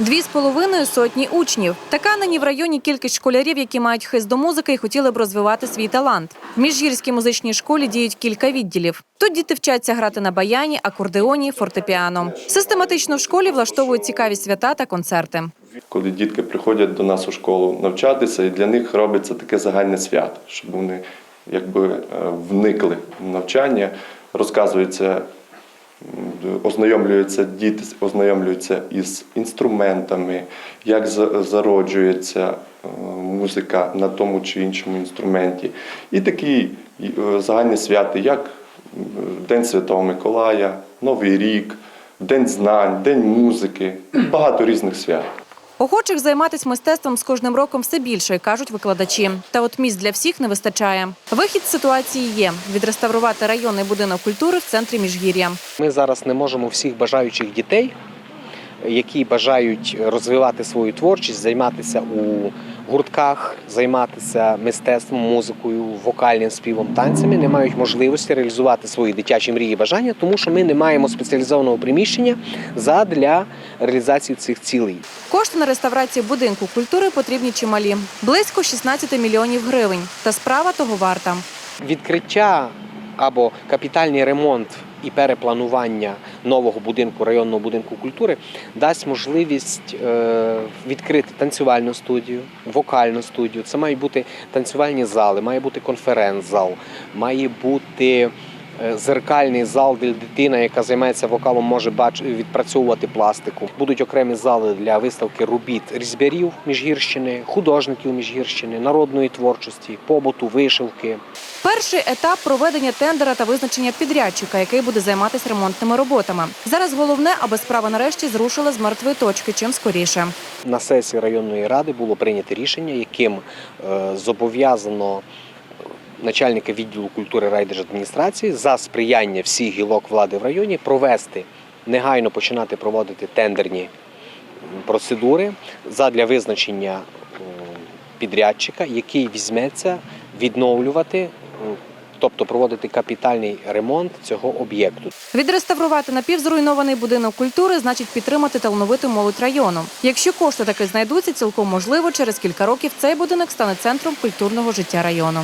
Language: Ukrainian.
Дві з половиною сотні учнів. Така нині в районі кількість школярів, які мають хист до музики і хотіли б розвивати свій талант. В міжгірській музичній школі діють кілька відділів. Тут діти вчаться грати на баяні, акордеоні, фортепіано. Систематично в школі влаштовують цікаві свята та концерти. Коли дітки приходять до нас у школу навчатися, і для них робиться таке загальне свято, щоб вони якби е, вникли в навчання, розказується, ознайомлюються діти, ознайомлюються із інструментами, як зароджується е, музика на тому чи іншому інструменті. І такі е, загальні свята, як День Святого Миколая, Новий рік, День знань, День музики, багато різних свят. Охочих займатися мистецтвом з кожним роком все більше, кажуть викладачі. Та от місць для всіх не вистачає. Вихід з ситуації є відреставрувати районний будинок культури в центрі міжгір'я. Ми зараз не можемо всіх бажаючих дітей, які бажають розвивати свою творчість, займатися у гуртках, займатися мистецтвом, музикою, вокальним співом, танцями, не мають можливості реалізувати свої дитячі мрії і бажання, тому що ми не маємо спеціалізованого приміщення задля реалізації цих цілей. Кошти на реставрацію будинку культури потрібні чималі близько 16 мільйонів гривень. Та справа того варта. Відкриття або капітальний ремонт і перепланування нового будинку, районного будинку культури дасть можливість е, відкрити танцювальну студію, вокальну студію. Це мають бути танцювальні зали, має бути конференц-зал, має бути. Е, Зеркальний зал, де дитина, яка займається вокалом, може відпрацьовувати пластику. Будуть окремі зали для виставки робіт різьбярів Міжгірщини, художників Міжгірщини, народної творчості, побуту, вишивки. Перший етап проведення тендера та визначення підрядчика, який буде займатися ремонтними роботами. Зараз головне, аби справа нарешті зрушила з мертвої точки чим скоріше. На сесії районної ради було прийнято рішення, яким е, зобов'язано начальника відділу культури райдержадміністрації за сприяння всіх гілок влади в районі провести негайно починати проводити тендерні процедури задля визначення підрядчика, який візьметься відновлювати, тобто проводити капітальний ремонт цього об'єкту. Відреставрувати напівзруйнований будинок культури значить підтримати талановиту молодь району. Якщо кошти таки знайдуться, цілком можливо, через кілька років цей будинок стане центром культурного життя району.